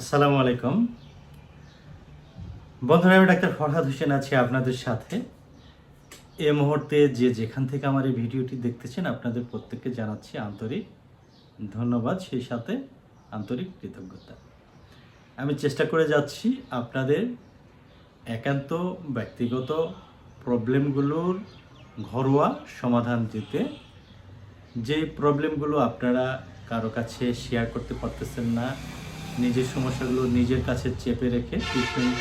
আসসালামু আলাইকুম। বন্ধুরা, আমি ডাক্তার ফরহাদ হোসেন আছি আপনাদের সাথে। এ মুহূর্তে যে যেখান থেকে আমার এই ভিডিওটি দেখতেছেন, আপনাদের প্রত্যেককে জানাচ্ছি আন্তরিক ধন্যবাদ, সেই সাথে আন্তরিক কৃতজ্ঞতা। আমি চেষ্টা করে যাচ্ছি আপনাদের একান্ত ব্যক্তিগত প্রবলেমগুলোর ঘরোয়া সমাধান দিতে। যে প্রবলেমগুলো আপনারা কারও কাছে শেয়ার করতে পারতেছেন না নিজের সমস্যাগুলো নিজের কাছে চেপে রেখে ট্রিটমেন্ট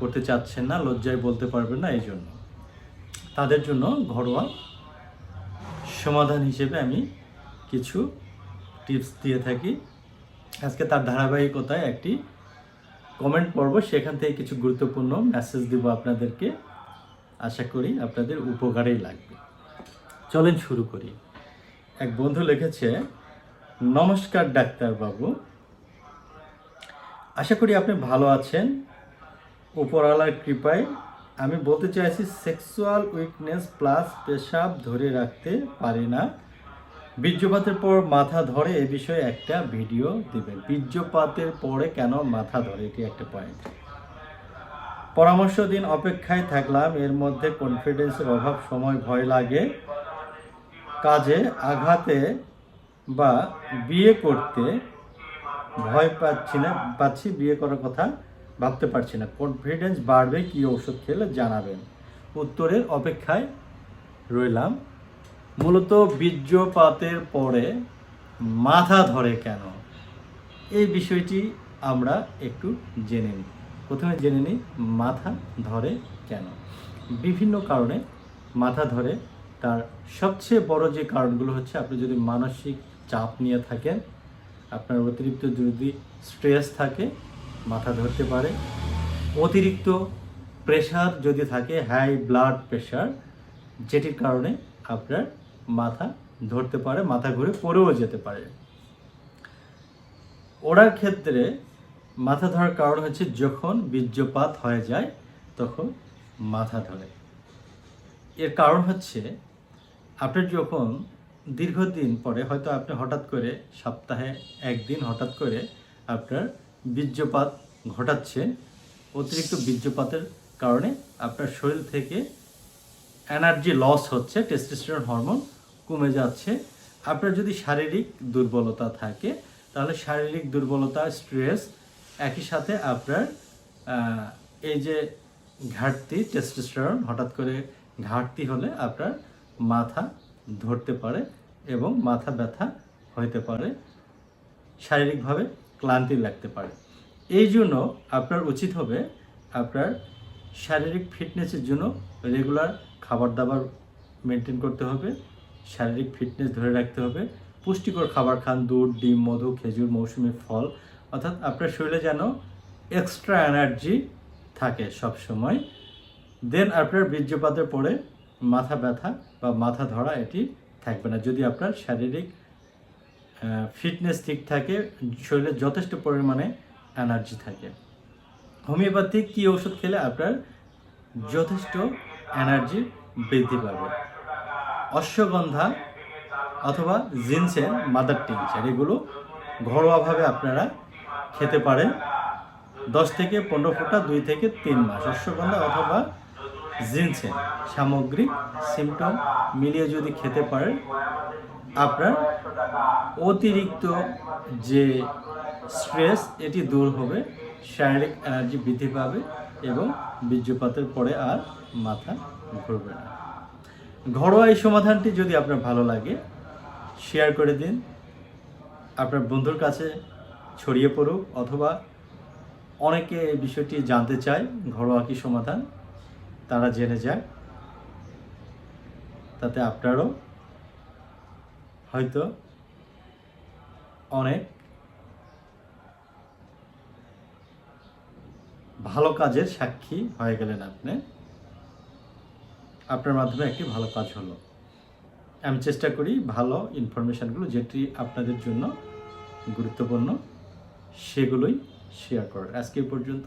করতে চাচ্ছেন না, লজ্জায় বলতে পারবেন না এই জন্য তাদের জন্য ঘরোয়া সমাধান হিসেবে আমি কিছু টিপস দিয়ে থাকি। আজকে তার ধারাবাহিকতায় একটি কমেন্ট পড়ব সেখান থেকে কিছু গুরুত্বপূর্ণ মেসেজ দিব আপনাদেরকে। আশা করি আপনাদের উপকারেই লাগবে। চলেন শুরু করি। এক বন্ধু লিখেছে, নমস্কার ডাক্তারবাবু আশা করি আপনি ভালো আছেন। উপরওয়ালার কৃপায় আমি বলতে চাইছি সেক্সুয়াল উইকনেস প্লাস পেশাব ধরে রাখতে পারি না। বীর্যপাতের পর মাথা ধরে এ বিষয়ে একটা ভিডিও দিবেন। বীর্যপাতের পরে কেন মাথা ধরে? এটি একটা পয়েন্ট পরামর্শ দিন, অপেক্ষায় থাকলাম। এর মধ্যে কনফিডেন্সের অভাব, সময়, ভয় লাগে। কাজে আঘাতে বা বিয়ে করতে ভয় পাচ্ছি না, পাচ্ছি, বিয়ে করার কথা ভাবতে পারছি না। কনফিডেন্স বাড়বে কি ওষুধ খেলে জানাবেন। উত্তরের অপেক্ষায় রইলাম। মূলত বীর্যপাতের পরে মাথা ধরে কেন? এই বিষয়টি আমরা একটু জেনে নিই। প্রথমে জেনে নিই, মাথা ধরে কেন? বিভিন্ন কারণে মাথা ধরে। তার সবচেয়ে বড় যে কারণগুলো হচ্ছে, আপনি যদি মানসিক চাপ নিয়ে থাকেন আপনার অতিরিক্ত যদি স্ট্রেস থাকে, মাথা ধরতে পারে। অতিরিক্ত প্রেশার যদি থাকে হাই ব্লাড প্রেশার যেটির কারণে আপনার মাথা ধরতে পারে, মাথা ঘুরে পড়েও যেতে পারে। ওড়ার ক্ষেত্রে মাথা ধরার কারণ হচ্ছে যখন বীর্যপাত হয়ে যায়, তখন মাথা ধরে। এর কারণ হচ্ছে, আপনার যখন দীর্ঘদিন পরে হয়তো আপনি হঠাৎ করে সপ্তাহে একদিন হঠাৎ করে আপনার বীর্যপাত ঘটাচ্ছে, অতিরিক্ত বীর্যপাতের কারণে আপনার শরীর থেকে এনার্জি লস হচ্ছে টেস্টোস্টেরন হরমোন কমে যাচ্ছে। আপনার যদি শারীরিক দুর্বলতা থাকে, তাহলে শারীরিক দুর্বলতা স্ট্রেস একই সাথে আপনার এই যে ঘাটতি টেস্টোস্টেরন হঠাৎ করে ঘাটতি হলে আপনার মাথা ধরতে পারে। এবং মাথা ব্যথা হইতে পারে, শারীরিকভাবে ক্লান্তি লাগতে পারে। এই জন্য আপনার উচিত হবে আপনার শারীরিক ফিটনেসের জন্য রেগুলার খাবার দাবার মেনটেন করতে হবে, শারীরিক ফিটনেস ধরে রাখতে হবে, পুষ্টিকর খাবার খান, দুধ, ডিম, মধু, খেজুর, মৌসুমি ফল, অর্থাৎ আপনার শরীরে যেন এক্সট্রা এনার্জি থাকে সব সময় দেন আপনার বীর্যপাতের পড়ে মাথা ব্যথা বা মাথা ধরা এটি থাকবে না। যদি আপনার শারীরিক ফিটনেস ঠিক থাকে, শরীরে যথেষ্ট পরিমাণে এনার্জি থাকে। হোমিওপ্যাথিক কি ওষুধ খেলে আপনার যথেষ্ট এনার্জি বৃদ্ধি পাবে? অশ্বগন্ধা অথবা জিনসের মাদার টিংচার এগুলো ঘরোয়াভাবে আপনারা খেতে পারেন। দশ থেকে পনেরো ফোঁটা, দুই থেকে তিন মাস। অশ্বগন্ধা অথবা জিনসেন সামগ্রিক সিমটম মিলিয়ে যদি খেতে পারেন, আপনার অতিরিক্ত যে স্ট্রেস, এটি দূর হবে, শারীরিক এনার্জি বৃদ্ধি পাবে এবং বীর্যপাতের পরে আর মাথা ঘুরবে না। ঘরোয়া এই সমাধানটি যদি আপনার ভালো লাগে শেয়ার করে দিন। আপনার বন্ধুর কাছে ছড়িয়ে পড়ুক অথবা অনেকে এই বিষয়টি জানতে চায়, ঘরোয়া কি সমাধান। তারা জেনে যায়। তাতে আপনারও হয়তো অনেক ভালো কাজের সাক্ষী হয়ে গেলেন আপনি। আপনার মাধ্যমে একটি ভালো কাজ হলো। আমি চেষ্টা করি ভালো ইনফরমেশানগুলো যেটি আপনাদের জন্য গুরুত্বপূর্ণ, সেগুলোই শেয়ার করার। আজকে পর্যন্ত